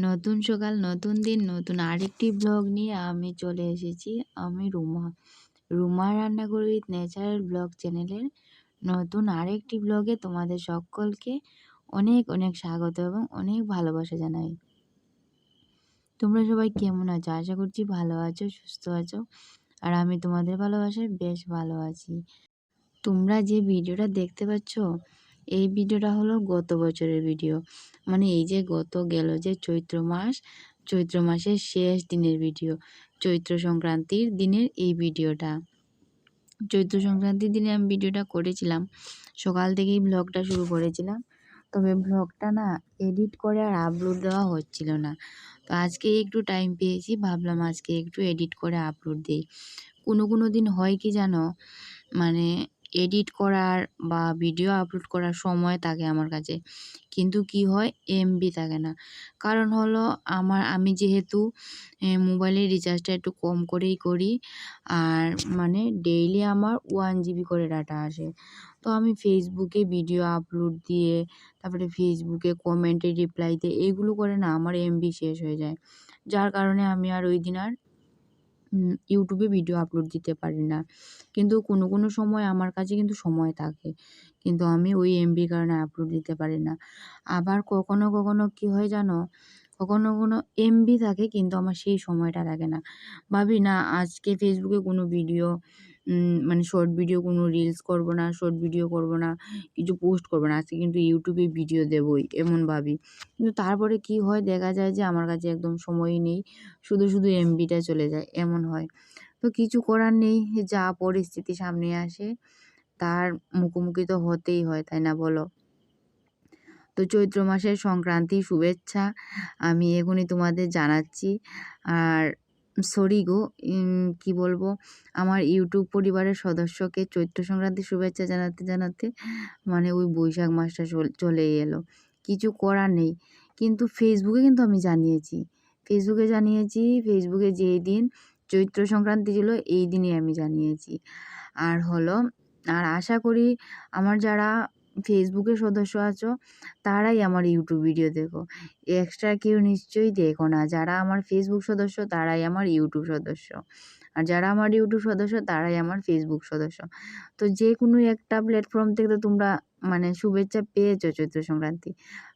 নতুন সকাল, নতুন দিন, নতুন আরেকটি ব্লগ নিয়ে আমি চলে এসেছি আমি রুমা। রুমা রান্নাঘর উইথ ন্যাচারাল ব্লগ চ্যানেলের নতুন আরেকটি ব্লগে তোমাদের সকলকে অনেক অনেক স্বাগত এবং অনেক ভালোবাসা জানাই। তোমরা সবাই কেমন আছো? আশা করছি ভালো আছো, সুস্থ আছো আর আমি তোমাদের ভালোবাসায় বেশ ভালো আছি। তোমরা যে ভিডিওটা দেখতে পাচ্ছ এই ভিডিওটা হলো গত বছরের ভিডিও। মানে এই যে গত গেল যে চৈত্র মাস, চৈত্র মাসের শেষ দিনের ভিডিও, চৈত্র সংক্রান্তির দিনের এই ভিডিওটা। চৈত্র সংক্রান্তির দিনে আমি ভিডিওটা করেছিলাম, সকাল থেকেই ব্লগটা শুরু করেছিলাম। তবে ব্লগটা না এডিট করে আর আপলোড দেওয়া হচ্ছিল না। তো আজকে একটু টাইম পেয়েছি, ভাবলাম আজকে একটু এডিট করে আপলোড দিই। কোনো কোনো দিন হয় কি জানো? মানে এডিট করার বা ভিডিও আপলোড করার সময় থাকে আমার কাছে। কিন্তু কি হয়? এমবি থাকে না। কারণ হলো আমার, আমি যেহেতু মোবাইলের রিচার্জটা একটু কম করেই করি, আর মানে ডেইলি আমার ওয়ান জিবি করে ডাটা আসে। তো আমি ফেসবুকে ভিডিও আপলোড দিয়ে, তারপরে ফেসবুকে কমেন্টে রিপ্লাই দিয়ে এইগুলো করে না আমার এমবি শেষ হয়ে যায়। যার কারণে আমি আর ওই দিন আর ইউটিউবে ভিডিও আপলোড দিতে পারি না। কিন্তু কোনো কোনো সময় আমার কাছে কিন্তু সময় থাকে। কিন্তু আমি ওই এমবির কারণে আপলোড দিতে পারি না। আবার কখনো কখনো কি হয় জানো? কখনো কখনো এমবি থাকে কিন্তু আমার সেই সময়টা থাকে না। ভাবি না, আজকে ফেসবুকে কোনো ভিডিও মানে শর্ট ভিডিও কোনো রিলস করব না শর্ট ভিডিও করব না, কিছু পোস্ট করব না, আজকে কিন্তু ইউটিউবে ভিডিও দেবই, এমন ভাবি। কিন্তু তারপরে কি হয়, দেখা যায় যে আমার কাছে একদম সময়ই নেই, শুধু শুধু এমবিটা চলে যায়, এমন হয়। তো কিছু করার নেই, যা পরিস্থিতি সামনে আসে, তার মুখোমুখি তো হতেই হয়, তাই না বলো? তো চৈত্র মাসের সংক্রান্তি শুভেচ্ছা, আমি এখনই তোমাদের জানাচ্ছি, আর সরি গো কি বলব? আমার ইউটিউব পরিবারের সদস্যকে চৈত্র সংক্রান্তি শুভেচ্ছা জানাতে জানাতে মানে ওই বৈশাখ মাসটা চলেই এলো। কিছু করার নেই। কিন্তু ফেসবুকে কিন্তু আমি জানিয়েছি। ফেসবুকে জানিয়েছি ফেসবুকে যেই দিন চৈত্র সংক্রান্তি ছিল, এই দিনই আমি জানিয়েছি। আর হলো, আর আশা করি আমার যারা ফেসবুকের সদস্য আছো, তারাই আমার ইউটিউব ভিডিও দেখো। এক্সট্রা কেউ নিশ্চয়ই দেখো না। যারা আমার ফেসবুক সদস্য, তারাই আমার ইউটিউব সদস্য। আর যারা আমার ইউটিউব সদস্য, তারাই আমার ফেসবুক সদস্য। তো যে কোনো একটা প্ল্যাটফর্ম থেকে তো তোমরা মানে শুভেচ্ছা পেয়েছ চৈত্র সংক্রান্তি,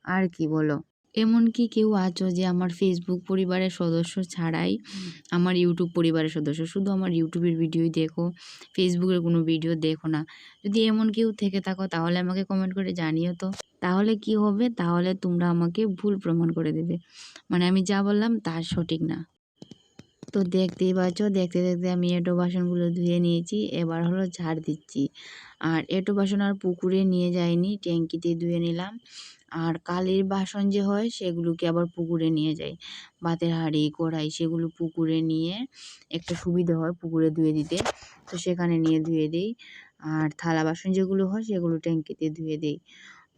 আর কি বলো? এমনকি কেউ আছো যে আমার ফেসবুক পরিবারের সদস্য ছাড়াই আমার ইউটিউব পরিবারের সদস্য শুধু আমার ইউটিউবের ভিডিওই দেখো ফেসবুকের কোনো ভিডিও দেখো না। যদি এমন কেউ থেকে থাকো তাহলে আমাকে কমেন্ট করে জানিও তো। তাহলে কি হবে? তাহলে তোমরা আমাকে ভুল প্রমাণ করে দেবে। মানে আমি যা বললাম তার সঠিক না। তো দেখতেই পাচ্ছ দেখতে দেখতে আমি এটো বাসনগুলো ধুয়ে নিয়েছি এবার হলো ঝাড় দিচ্ছি। আর এটো বাসন আর পুকুরে নিয়ে যাইনি ট্যাঙ্কিতে ধুয়ে নিলাম। আর কালির বাসন যে হয় সেগুলোকে আবার পুকুরে নিয়ে যাই। ভাতের হাঁড়ি, কড়াই সেগুলো পুকুরে নিয়ে একটা সুবিধা হয় পুকুরে ধুয়ে দিতে। তো সেখানে নিয়ে ধুয়ে দিই। আর থালা বাসন যেগুলো হয় সেগুলো ট্যাঙ্কিতে ধুয়ে দিই।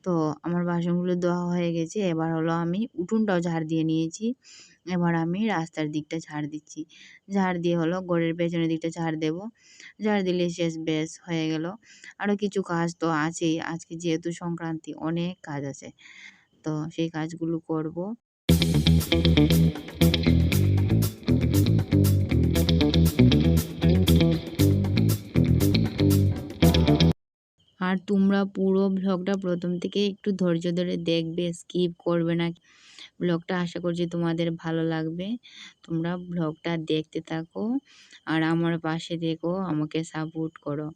তো আমার বাসনগুলো ধোয়া হয়ে গেছে। এবার হলো আমি উঠোনটাও ঝাড় দিয়ে নিয়েছি। এবার আমি রাস্তার দিকটা ঝাড় দিচ্ছি। ঝাড় দিয়ে হলো ঘরের পেছনের দিকটা ঝাড় দেব। ঝাড় দিলে শেষ বেশ হয়ে গেল। আরও কিছু কাজ তো আছেই। আজকে যেহেতু সংক্রান্তি অনেক কাজ আছে। তো সেই কাজগুলো করব। আর তোমরা পুরো ভ্লগটা প্রথম থেকে একটু ধৈর্য ধরে দেখবে স্কিপ করবে না। ব্লগটা আশা করছি তোমাদের ভালো লাগবে। তোমরা ব্লগটা দেখতে থাকো আর আমার পাশে দেখো আমাকে সাপোর্ট করো।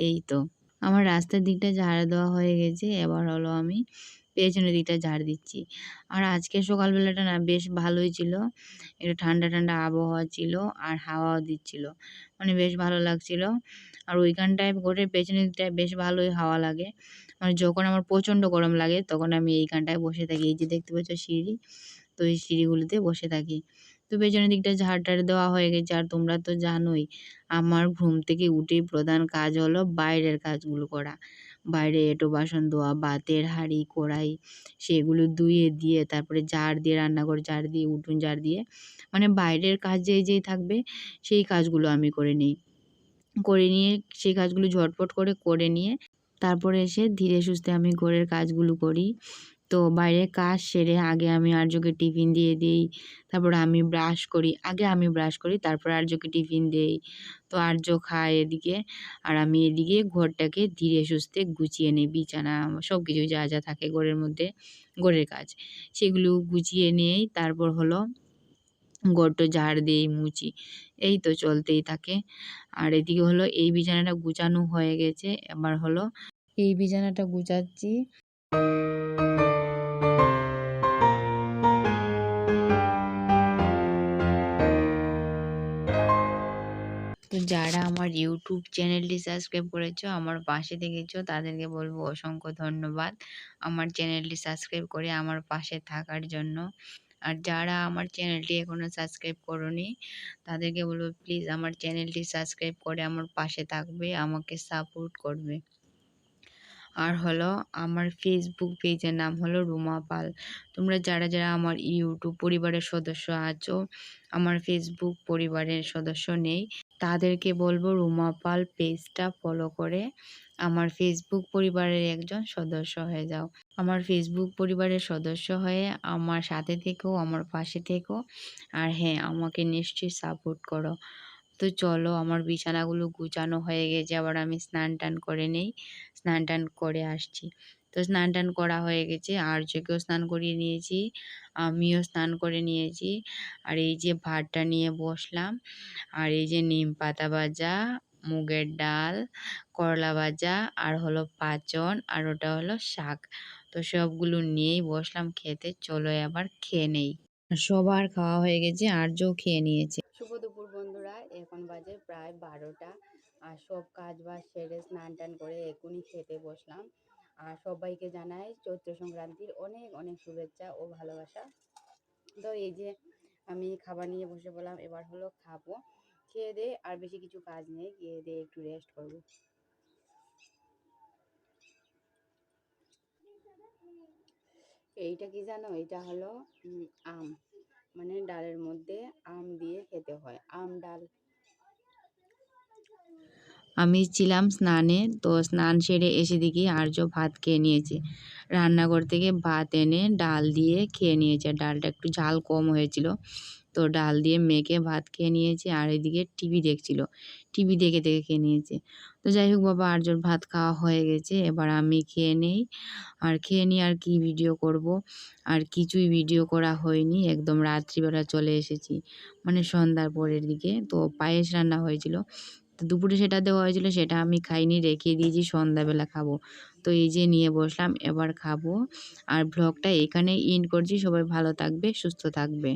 এই তো, আমার রাস্তার দিকটা ঝাড় দেওয়া হয়ে গেছে, এবার হলো আমি পেছনের দিকটা ঝাড় দিচ্ছি। আর আজকে সকালবেলাটা না বেশ ভালোই ছিল, একটু ঠান্ডা ঠান্ডা আবহাওয়া ছিল আর হাওয়াও দিচ্ছিল মানে বেশ ভালো লাগছিল। আর ওইখানটায় ঘরের পেছনের দিকটায় বেশ ভালোই হাওয়া লাগে। মানে যখন আমার প্রচণ্ড গরম লাগে, তখন আমি এইখানটায় বসে থাকি। এই যে দেখতে পাচ্ছ সিঁড়ি, তো এই সিঁড়িগুলিতে বসে থাকি। তো পেছনের দিকটা ঝাড় টাড় দেওয়া হয়ে গেছে। আর তোমরা তো জানোই, আমার ঘুম থেকে উঠেই প্রধান কাজ হলো বাইরের কাজগুলো করা। বাইরে এঁটো বাসন ধোয়া, বাতের হাঁড়ি, কড়াই, সেগুলো ধুয়ে দিয়ে, তারপরে জার দিয়ে রান্নাঘর জার দিয়ে উঠুন, জার দিয়ে মানে বাইরের কাজ যেই যেই থাকবে, সেই কাজগুলো আমি করে নিই। করে নিয়ে সেই কাজগুলো ঝটপট করে করে নিয়ে তারপরে এসে ধীরে সুস্থে আমি ঘরের কাজগুলো করি। তো বাইরে কাজ সেরে আগে আমি আর্যকে টিফিন দিয়ে দিই, তারপর আমি ব্রাশ করি। আগে আমি ব্রাশ করি, তারপর আর্যকে টিফিন দেই। তো আর্য খায় এদিকে, আর আমি এদিকে ঘরটাকে ধীরে সুস্থে গুছিয়ে নিই, বিছানা সব কিছু যা যা থাকে ঘরের মধ্যে, ঘরের কাজ। সেগুলো গুছিয়ে নিয়েই তারপর হলো গড়টো ঝাড় দিই মুচি এই তো চলতেই থাকে। আর এদিকে হলো এই বিছানাটা গুছানো হয়ে গেছে, এবার হলো এই বিছানাটা গুছাচ্ছি। তো যারা আমার ইউটিউব চ্যানেলটি সাবস্ক্রাইব করেছ, আমার পাশে থেকেছো, তাদেরকে বলব অসংখ্য ধন্যবাদ। আমার চ্যানেলটি সাবস্ক্রাইব করে আমার পাশে থাকার জন্য। আর যারা আমার চ্যানেলটি এখনও সাবস্ক্রাইব করনি, তাদেরকে বলব, প্লিজ আমার চ্যানেলটি সাবস্ক্রাইব করে আমার পাশে থাকবে, আমাকে সাপোর্ট করবে। আর হলো আমার ফেসবুক পেজের নাম হলো রুমা পাল। তোমরা যারা যারা আমার ইউটিউব পরিবারের সদস্য আছো, আমার ফেসবুক পরিবারের সদস্য নেই, তাদেরকে বলব রুমা পাল পেজটা ফলো করে আমার ফেসবুক পরিবারের একজন সদস্য হয়ে যাও। আমার ফেসবুক পরিবারের সদস্য হয়ে আমার সাথে থেকেও আমার পাশে থেকো, আর হ্যাঁ আমাকে নিশ্চয়ই সাপোর্ট করো। তো চলো আমার বিছানাগুলো গুছানো হয়ে গেছে, আবার আমি স্নান টান করে নেই, স্নান টান করে আসছি। তো স্নান টান করা হয়ে গেছে, আর্যকেও স্নান করিয়ে নিয়েছি, আমিও স্নান করে নিয়েছি। আর এই যে ভাতটা নিয়ে বসলাম, আর এই যে নিম পাতা ভাজা, মুগের ডাল, করলা ভাজা, আর হলো পাচন, আর ওটা হলো শাক। তো সবগুলো নিয়েই বসলাম খেতে, চলো এবার খেয়ে নেই। সবার খাওয়া হয়ে গেছে, আর্যও খেয়ে নিয়েছে। এখন বাজে প্রায় বারোটা। আর সব কাজ বাজ সেরে স্নান টান করে এখনই খেতে বসলাম। আর সবাইকে জানাই চৈত্র সংক্রান্তির অনেক অনেক শুভেচ্ছা ও ভালোবাসা। তো এই যে আমি খাবার নিয়ে বসে বললাম এবার হলো খাব। খেয়ে দে, আর বেশি কিছু কাজ নেই খেয়ে দিয়ে একটু রেস্ট করব। এইটা কি জানো? এটা হলো আম। মানে ডালের মধ্যে খেতে হয়। আম ডাল আমি ছিলাম স্নানে, তো স্নান সেরে এসে দেখি আর্য ভাত খেয়ে নিয়েছে। রান্নাঘর থেকে ভাত এনে ডাল দিয়ে খেয়ে নিয়েছে। ডালটা একটু ঝাল কম হয়েছিল, তো ডাল দিয়ে মেখে ভাত খেয়ে নিয়েছে আর এদিকে টিভি দেখছিল। টিভি দেখে দেখে খেয়ে নিয়েছে। তো যাই হোক বাবা আর্যর ভাত খাওয়া হয়ে গেছে। এবার আমি খেয়ে নেই। আর খেয়ে নিই আর কি ভিডিও করব? আর কিছুই ভিডিও করা হয়নি। একদম রাত্রিবেলা চলে এসেছি। মানে সন্ধ্যার পরের দিকে। তো পায়েস রান্না হয়েছিল। তো দুপুরে সেটা দেওয়া হয়েছিল, সেটা আমি খাইনি রেখে দিয়েছি, সন্ধ্যাবেলা খাব। তো এই যে নিয়ে বসলাম, এবার খাব। আর ব্লগটা এখানেই ইন করছি, সবাই ভালো থাকবে, সুস্থ থাকবে।